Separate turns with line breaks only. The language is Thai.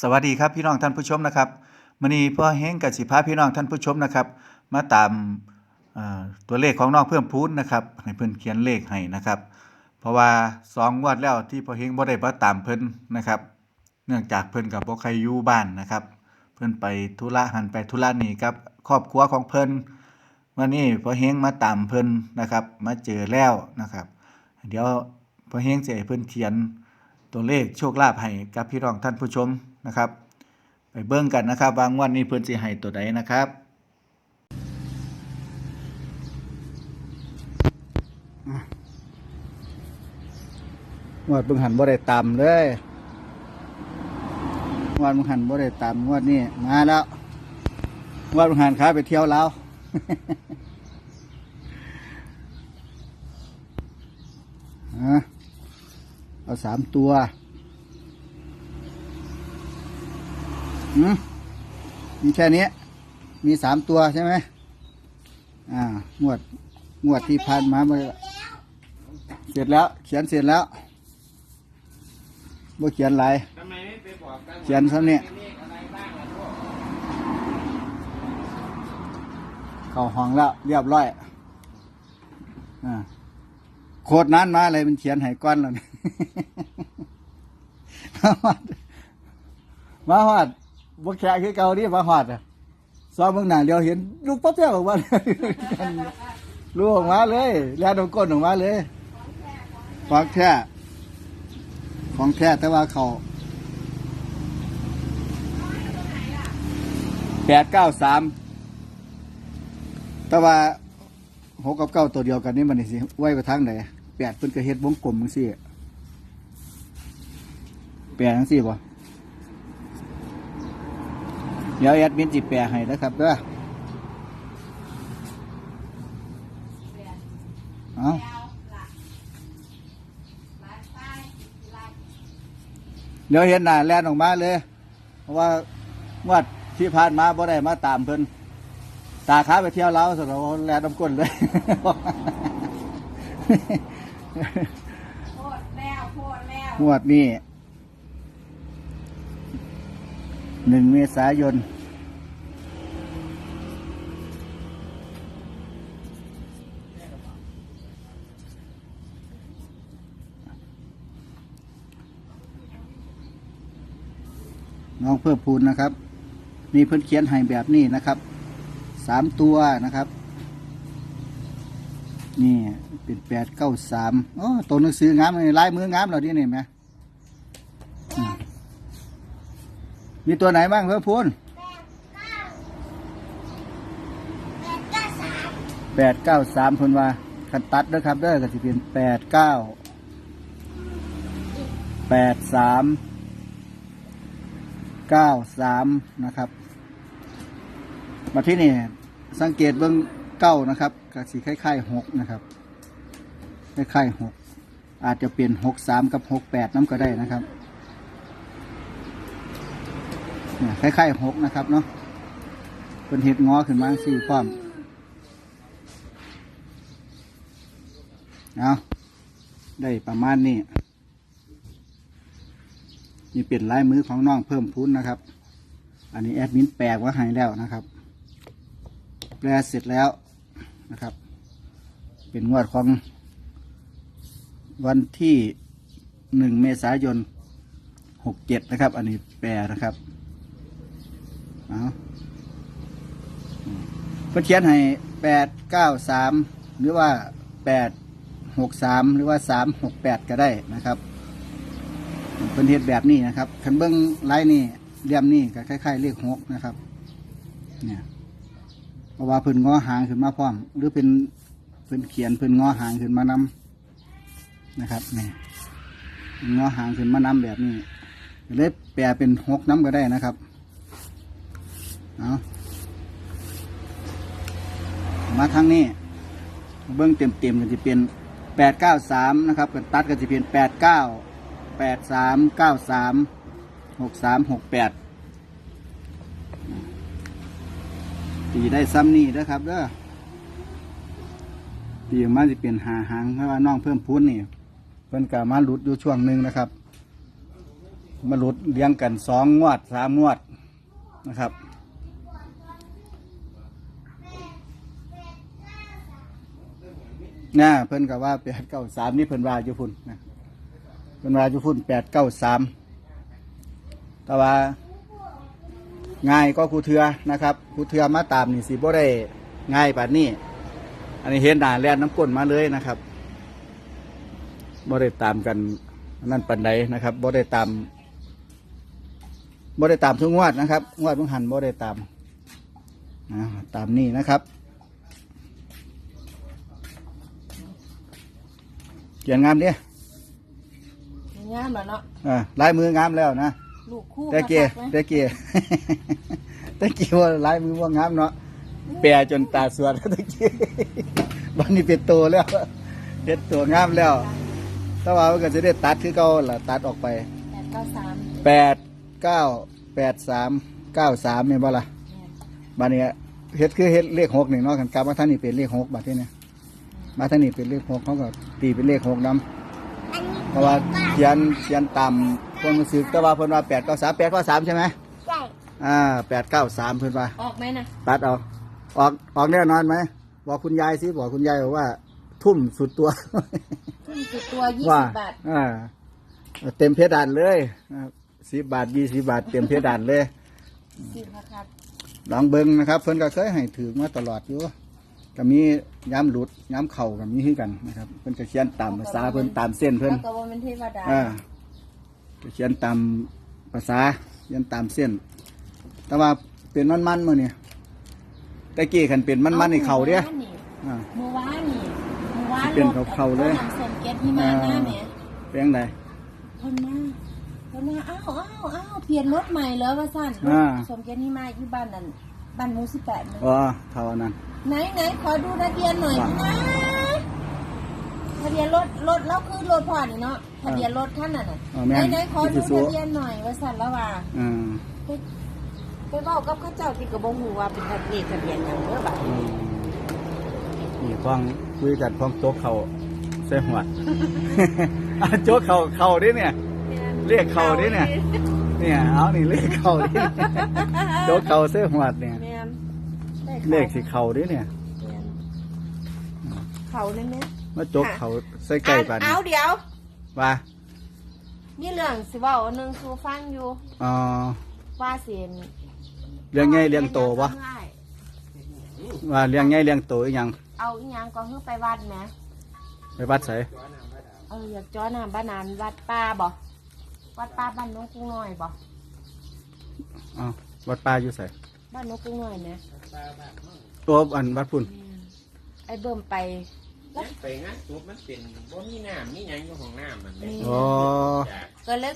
สวัสดีครับพี่น้องท่านผู้ชมนะครับมื้อนี้พ่อเฮงกับสิพาพี่น้องท่านผู้ชมนะครับ มาตามตัวเลขของน้องเพิ่มพูนนะครับให้เพิ่นเขียนเลขให้นะครับ เพราะว่าสองงวดแล้วที่พ่อเฮงบ่ได้มาตามเพิ่นนะครับ เนื่องจากเพิ่นกับบ่ใครอยู่บ้านนะครับ เพิ่นไปธุระหันไปธุระนี่กับครอบครัวของเพิ่นวันนี้พ่อเฮงมาตามเพิ่นนะครับ มาเจอแล้วนะครับ เดี๋ยวพ่อเฮงจะให้เพิ่นเขียนตัวเลขโชคลาภให้กับพี่น้องท่านผู้ชม นะครับ ไปเบิ่งกันนะครับว่างวดนี้เพิ่นสิให้ตัวใดนะครับงวดเบิ่งหันบ่ได้ตามเลยงวดเบิ่งหันบ่ได้ตามงวดนี้มาแล้วงวดเบิ่งหันขาไปเที่ยวแลาวเอาสามตัว อืมมีแค่นี้ มีสามตัวใช่ไหมอ่างวดงวดที่ผ่านมาเมื่อเสร็จแล้ว เขียนเสร็จแล้วบ่เขียนอะไรเขียนซะเนี่ย
เข่า
ห้องแล้ว เรียบร้อยอ่าโคตรนั้นมาอะไรมันเขียนให้ก้อนแล้วนี่มาฮอดมาฮอด บ่แค่คือเก่าดิมาฮอดอะซ้อมเบิ่งหน้าเดียวเห็นลูกปั๊บแป๊บออกมาลูกออกมาเลยแล้วโดนก้นออกมาเลยของแท้ของแท้แต่ว่าเขาแปดเก้าสามแต่ว่าหกกับเก้าตัวเดียวกันนี่มันสิไว้ไปทางไหนแปดเพิ่นก็เฮ็ดวงกลมจังซี่แปดจังซี่บ่ เดี๋ยวแอดมินสิแปลให้นะครับเด้อเอาเดี๋ยวเห็นหน้าแล่นออกมาเลย เพราะว่างวดที่ผ่านมาบ่ได้มาตามเพิ่นตาค้าไปเที่ยวเล้าวสำหรับแล่นน้ำก้นเลย
โพดแล้วโพดแล้ว
งวดนี้ หนึ่งเมษายน น้องเพิ่มพูนนะครับนี่เพิ่นเขียนให้แบบนี้นะครับสามตัวนะครับ นี่เป็นแปดเก้าสามโอ้ตัวหนังสืองามเลยลายมืองามเหราดิเนี่ยไหม มีตัวไหนบ้างเพิ่มพูนแปดเก้าสามคนว่าคันตัดนะครับเด้อก็จะเป็นแปดเก้าแปดสามเก้าสามนะครับ มาที่นี่สังเกตเบื้องเก้านะครับกับสีคล้ายๆหกนะครับคล้ายๆหกอาจจะเปลี่ยนหกสามกับหกแปดน้ำก็ได้นะครับเนี่ย คล้ายๆหกนะครับเนาะเป็นเห็ดงอขึ้นมาสี่พร้อมเอาได้ประมาณนี้นี่เป็นลายมือของน้องเพิ่มพูนนะครับ อันนี้แอดมินแปลว่าให้แล้วนะครับ แปลเสร็จแล้วนะครับ เป็นงวดของวันที่หนึ่งเมษายนหกเจ็ดนะครับ อันนี้แปลนะครับ เอาเพื่อเขียนให้แปดเก้าสามหรือว่าแปดหกสามหรือว่าสามหกแปดก็ได้นะครับเป็นเฮ็ดแบบนี้นะครับคันเบิ้งไลน์นี่เลี่ยมนี่ก็คล้ายๆเลขหกนะครับ เนี่ยเพราะว่าเพิ่นงอหางขึ้นมาพร้อม หรือเป็นเพิ่นเขียนเพิ่นงอหางขึ้นมานำนะครับนี่งอหางขึ้นมานำแบบนี้เลยแปลเป็นหกน้ำก็ได้นะครับ เอามาทางนี้ เบื้องเต็มเต็มๆกันจะเป็นแปดเก้าสามนะครับกันตัดกันจะเป็นแปดเก้าแปดสามเก้าสามหกสามหกแปดตีได้ซ้ำนี่นะครับเด้อตีออกมาจะเป็นหาหางเพราะว่าน้องเพิ่มพูนนี่เพิ่นกามาหลุดอยู่ช่วงหนึ่งนะครับ มาหลุดเลี้ยงกันสองงวดสามงวดนะครับ น่าเพิ่นกับว่าแปดเก้าสามนี่เพิ่นว่าอยู่พุ่นนะเพิ่นว่าอยู่พุ่นแปดเก้าสามแต่ว่าง่ายก็ครูเทือนะครับครูเทือมาตามนี่สิบ่ได้ง่ายปานนี้ อันนี้เห็นด่านแล่นน้ำก้นมาเลยนะครับบ่ได้ตามกันนั่นปันใดนะครับบ่ได้ตามบ่ได้ตามทุกงวดนะครับ งวดเพิ่งหันบ่ได้ตามตามนี่นะครับ เขียนงามดิ
งามแล้วเนาะ
อ่าลายมืองามแล้วนะ
ลูกคู่
แต่เกีย
กระซักไหม
แต่เกียแต่เกียว่าลายมือว่างามเนาะแปรจนตาสวดตะเกียวันนี้เป็นตัวแล้วเป็นตัวงามแล้วถ้าว่ามันก็จะได้ตัดคือเก่าล่ะตัดออกไป
แปดเก้าสาม
แปดเก้าแปดสามเก้าสามเนี่ยบ่ล่ะบัดนี้เฮ็ดคือเฮ็ดเลขหกหนึ่งเนาะกันกลับมาท่านนี่เป็นเลขหกบัดที่เนี่ย มาท่านนี่เป็นเลขหกเขาก็ตีเป็นเลขหกนํเพราะว่าเขียนเขียนตามคนมันซื้อแต่ว่าเพิ่นว่าแปดเก้าสามแปดเก้าสามใช่ไหม
ใช่
อ่าแปดเก้าสามเพิ่นว่า
ออกไหมนะ
ตัดเอาออกออกแน่นอนไหมบอกคุณยายสิบอกคุณยายบอกว่า ทุ่มสุดตัว
ขึ้นสุดตัวยี่
ว่า
สิบบาท
อ่าเต็มเพดานเลยสิบบาทยี่สิบบาท เต็มเพดานเลย
สิบครับ
ลองเบิ้งนะครับ เพิ่นก็เคยให้ถือมาตลอดอยู่ ก็มีย้ำหลุดย้ำเข่ากับมีให้กันนะครับเพิ่นก็เขียนตามภาษาเพิ่นตามเส้นเพิ่น
แล้วก็ว่าเป็นเทวดา
อ่าก็เขียนตามภาษาเขียนตามเส้น แต่ว่าเป็นมันๆมื้อนี่แต่กี้คันเป็นมันๆนี่เข่าเด้ออ่า
เมื่อวานนี่เมื่อวาน
เป็นเขาๆเลย
รถสมเก็ตที่มาหน้าเนี่ย
เป็นจังได
เพิ่นมาเพิ่นมาอ้าวอ้าวอ้าวเปลี่ยนรถใหม่แล้วว่าสั้น
อ่า
สมเก็ตที่มาอยู่บ้านนั่น บ้านหมูสิบแปดเลย
อ๋อเท่านั้น
ไหนไหนขอดูทะเบียนหน่อยนะ ทะเบียนรถรถแล้วคือรถพ่อนี่เนาะ ทะเบียนรถท่านน่ะน่ะ
อ๋อ
ไห
แม่
น
น
ไหนขอดู
Isuzu
ทะเบียนหน่อยว่าสั่นแล้วว่า
อ่า
ไปไปเว้ากับเข้าเจ้าที่กระบงหูว่าเป็นทะเบียนทะเบียนอย่างเด้อบัด
อืมนี่ฟังคุยกันฟังโจ๊กเขาใส่หัว อะโจ๊กเขาเขาดิเนี่ย เรียกเขาดิเนี่ย เนี่ยเอานี่เลขเขาดิโจ๊กเขาใส่หัวเนี่ย
แม่นได้
เลขสิเขาดิเนี่ย
แม่นเขาเนี่ยแม่
มาโจ๊กเขาใส่ใกล้ปัน
เอาเดี๋ยว
ว่า
มีเรื่องสิเว้าอันหนึงสู่ฟังอยู่
อ๋อ
ว่าสิ
เลี้ยงไงเลี้ยงโตวะว่าเลี้ยงไงเลี้ยงโตอีหยัง
เอาอีหยังก็คือไปวัดแหม
ไปวัดใส่
เอออยากจ้อน้ำบ้านนานวัดป้าบ่ วัดป้าบ้านน้องกุ้งน้อยบ่
อ๋อวัดป่าอยู่ใส่
บ้านน้องกุ้งน้อยเนี่ย
ตัวอันวัดพุ่น
ไอ้เบิ่มไป
ไปงานศพมันเป็นบ่มีน้ำมีหยังอยู่ของน้ำมันเลย
อ๋อ
จาก
ก็เลย